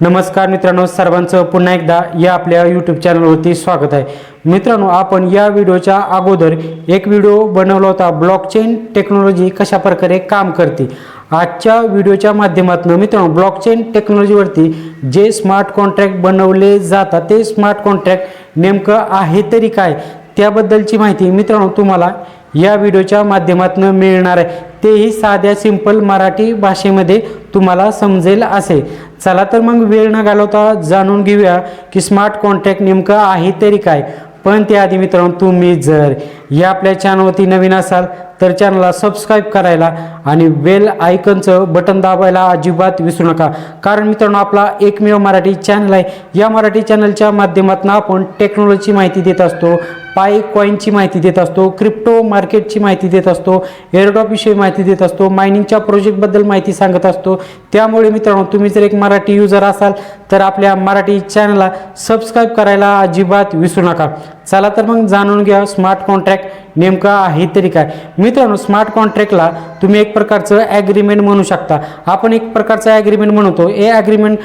नमस्कार मित्रांनो सर्वांचं पुन्हा एकदा या आपल्या यूट्यूब चॅनलवरती स्वागत आहे. मित्रांनो आपण या व्हिडिओच्या अगोदर एक व्हिडिओ बनवला होता ब्लॉकचेन टेक्नॉलॉजी कशा प्रकारे काम करते. आजच्या व्हिडिओच्या माध्यमातून मित्रांनो ब्लॉकचेन टेक्नॉलॉजीवरती जे स्मार्ट कॉन्ट्रॅक्ट बनवले जातात ते स्मार्ट कॉन्ट्रॅक्ट नेमकं आहे तरी काय? त्याबद्दलची माहिती मित्रांनो तुम्हाला या व्हिडिओच्या माध्यमातून मिळणार आहे. तेही साध्या सिंपल मराठी भाषेमध्ये तुम्हाला समजेल असे. चला तर मग वेळ न घालवता जाणून घेऊया की स्मार्ट कॉन्ट्रॅक्ट नेमकं आहे तरी काय. पण त्याआधी मित्रांनो तुम्ही जर या आपल्या चॅनलवरती नवीन असाल तर चॅनलला सबस्क्राईब करायला आणि बेल आयकनचं बटन दाबायला अजिबात विसरू नका. कारण मित्रांनो आपला एकमेव मराठी चॅनल आहे. या मराठी चॅनलच्या माध्यमातून आपण टेक्नॉलॉजीची माहिती देत असतो. पाय कॉईनची माहिती देत असतो क्रिप्टो मार्केटची माहिती देत असतो एअरडॉपविषयी माहिती देत असतो मायनिंगच्या प्रोजेक्टबद्दल माहिती सांगत असतो. त्यामुळे मित्रांनो तुम्ही जर एक मराठी युजर असाल तर आपल्या मराठी चॅनलला सबस्क्राईब करायला अजिबात विसरू नका. चला तर मग जाणून घ्या स्मार्ट कॉन्ट्रॅक्ट नेमकं आहे तरी काय. मित्रांनो स्मार्ट कॉन्ट्रॅक्टला तुम्ही एक प्रकारचं ॲग्रीमेंट म्हणू शकता. आपण एक प्रकारचं ॲग्रीमेंट म्हणतो. हे ॲग्रीमेंट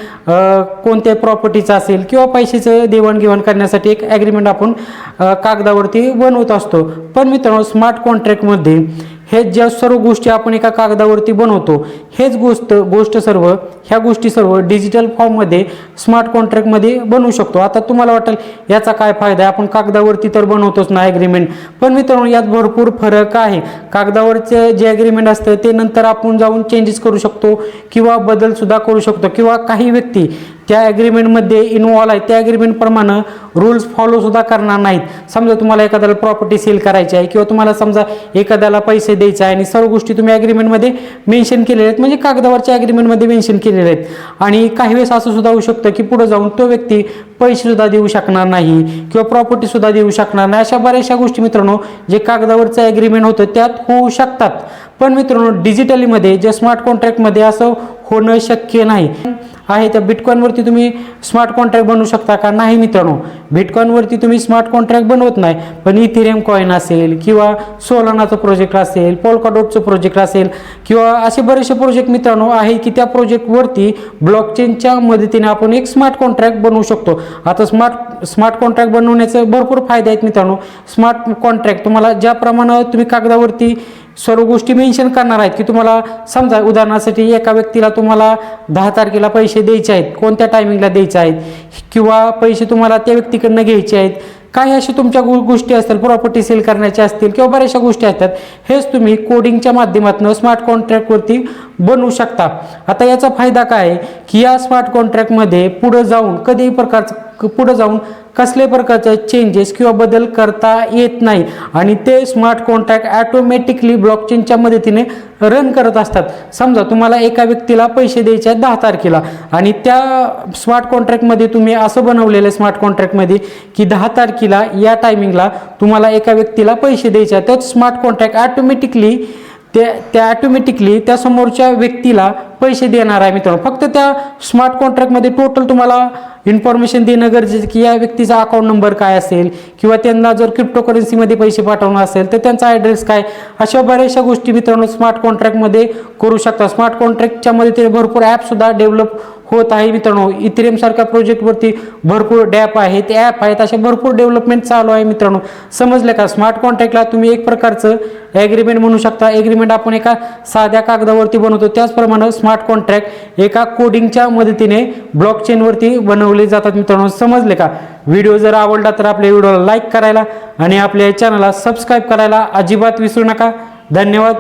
कोणत्या प्रॉपर्टीचं असेल किंवा पैशाचं देवाणघेवाण करण्यासाठी एक ॲग्रीमेंट आपण कागद कागदावरती बनवत असतो. पण मित्रांनो स्मार्ट कॉन्ट्रॅक्टमध्ये हे ज्या सर्व गोष्टी आपण एका कागदावरती बनवतो हेच गोष्ट गोष्ट सर्व ह्या गोष्टी सर्व डिजिटल फॉर्ममध्ये स्मार्ट कॉन्ट्रॅक्टमध्ये बनवू शकतो. आता तुम्हाला वाटेल याचा काय फायदा आहे? आपण कागदावरती तर बनवतोच ना ॲग्रीमेंट पण मित्रांनो यात भरपूर फरक आहे. कागदावरचे जे ॲग्रीमेंट असतं ते नंतर आपण जाऊन चेंजेस करू शकतो किंवा बदलसुद्धा करू शकतो किंवा काही व्यक्ती त्या ॲग्रीमेंटमध्ये इन्वॉल्व आहेत त्या ॲग्रीमेंटप्रमाणे रूल्स फॉलोसुद्धा करणार नाहीत. समजा तुम्हाला एखाद्याला प्रॉपर्टी सेल करायची आहे किंवा तुम्हाला समजा एखाद्याला पैसे द्यायचे आहे आणि सर्व गोष्टी तुम्ही ॲग्रीमेंटमध्ये मेन्शन केलेल्या आहेत. म्हणजे कागदावरच्या ॲग्रीमेंटमध्ये मेन्शन केलेले आहेत. आणि काही वेळेस असं सुद्धा होऊ शकतं की पुढे जाऊन तो व्यक्ती पैसेसुद्धा देऊ शकणार नाही किंवा प्रॉपर्टीसुद्धा देऊ शकणार नाही. अशा बऱ्याचशा गोष्टी मित्रांनो जे कागदावरचं ॲग्रीमेंट होतं त्यात होऊ शकतात. पण मित्रांनो डिजिटलीमध्ये जे स्मार्ट कॉन्ट्रॅक्टमध्ये असं होणं शक्य नाही. आहे त्या बिटकॉईनवरती तुम्ही स्मार्ट कॉन्ट्रॅक्ट बनवू शकता का? नाही मित्रांनो. बिटकॉईनवरती तुम्ही स्मार्ट कॉन्ट्रॅक्ट बनवत नाही पण इथेरियम कॉईन असेल किंवा सोलानाचं प्रोजेक्ट असेल पोलकाडोटचं प्रोजेक्ट असेल किंवा असे बरेचसे प्रोजेक्ट मित्रांनो आहे की त्या प्रोजेक्टवरती ब्लॉकचेनच्या मदतीने आपण एक स्मार्ट कॉन्ट्रॅक्ट बनवू शकतो. आता स्मार्ट स्मार्ट कॉन्ट्रॅक्ट बनवण्याचे भरपूर फायदे आहेत मित्रांनो. स्मार्ट कॉन्ट्रॅक्ट तुम्हाला ज्याप्रमाणे तुम्ही कागदावरती सर्व गोष्टी मेन्शन करणार आहेत की तुम्हाला समजा उदाहरणासाठी एका व्यक्तीला तुम्हाला दहा तारखेला पैसे द्यायचे आहेत कोणत्या टायमिंगला द्यायचे आहेत किंवा पैसे तुम्हाला त्या व्यक्तीकडनं घ्यायचे आहेत काही अशा तुमच्या गो गोष्टी असतील प्रॉपर्टी सेल करण्याच्या असतील किंवा बऱ्याचशा गोष्टी असतात हेच तुम्ही कोडिंगच्या माध्यमातून स्मार्ट कॉन्ट्रॅक्टवरती बनवू शकता. आता याचा फायदा काय आहे की या स्मार्ट कॉन्ट्रॅक्टमध्ये पुढं जाऊन कधीही प्रकारचं पुढं जाऊन कसल्याही प्रकारचे चेंजेस किंवा बदल करता येत नाही. आणि ते स्मार्ट कॉन्ट्रॅक्ट ॲटोमॅटिकली ब्लॉकचेनच्या मदतीने रन करत असतात. समजा तुम्हाला एका व्यक्तीला पैसे द्यायचे आहेत दहा तारखेला आणि त्या स्मार्ट कॉन्ट्रॅक्टमध्ये तुम्ही असं बनवलेलं आहे स्मार्ट कॉन्ट्रॅक्टमध्ये की दहा तारखेला या टायमिंगला तुम्हाला एका व्यक्तीला पैसे द्यायचे आहेत. तर स्मार्ट कॉन्ट्रॅक्ट ॲटोमॅटिकली ते त्या ॲटोमॅटिकली त्या समोरच्या व्यक्तीला पैसे देणार आहे मित्रांनो. फक्त त्या स्मार्ट कॉन्ट्रॅक्टमध्ये टोटल तुम्हाला इन्फॉर्मेशन देणं गरजेचं की या व्यक्तीचा अकाउंट नंबर काय असेल किंवा त्यांना जर क्रिप्टो करन्सीमध्ये पैसे पाठवणं असेल तर त्यांचा ॲड्रेस काय? अशा बऱ्याचशा गोष्टी मित्रांनो स्मार्ट कॉन्ट्रॅक्टमध्ये करू शकता. स्मार्ट कॉन्ट्रॅक्टच्या मदतीने भरपूर ॲपसुद्धा डेव्हलप होत आहे. मित्रांनो इथेरियम सारख्या प्रोजेक्टवरती भरपूर डॅप आहेत. ॲप आहेत. अशा भरपूर डेव्हलपमेंट चालू आहे मित्रांनो. समजले का? स्मार्ट कॉन्ट्रॅक्टला तुम्ही एक प्रकारचं ॲग्रीमेंट म्हणू शकता. ॲग्रीमेंट आपण एका साध्या कागदावरती बनवतो. त्याचप्रमाणे स्मार्ट कॉन्ट्रॅक्ट एका कोडिंगच्या मदतीने ब्लॉकचेनवरती बनवले जातात मित्रांनो. समजले का? व्हिडिओ जर आवडला तर आपल्या व्हिडिओला लाईक करायला आणि आपल्या चॅनलला सबस्क्राईब करायला अजिबात विसरू नका. धन्यवाद.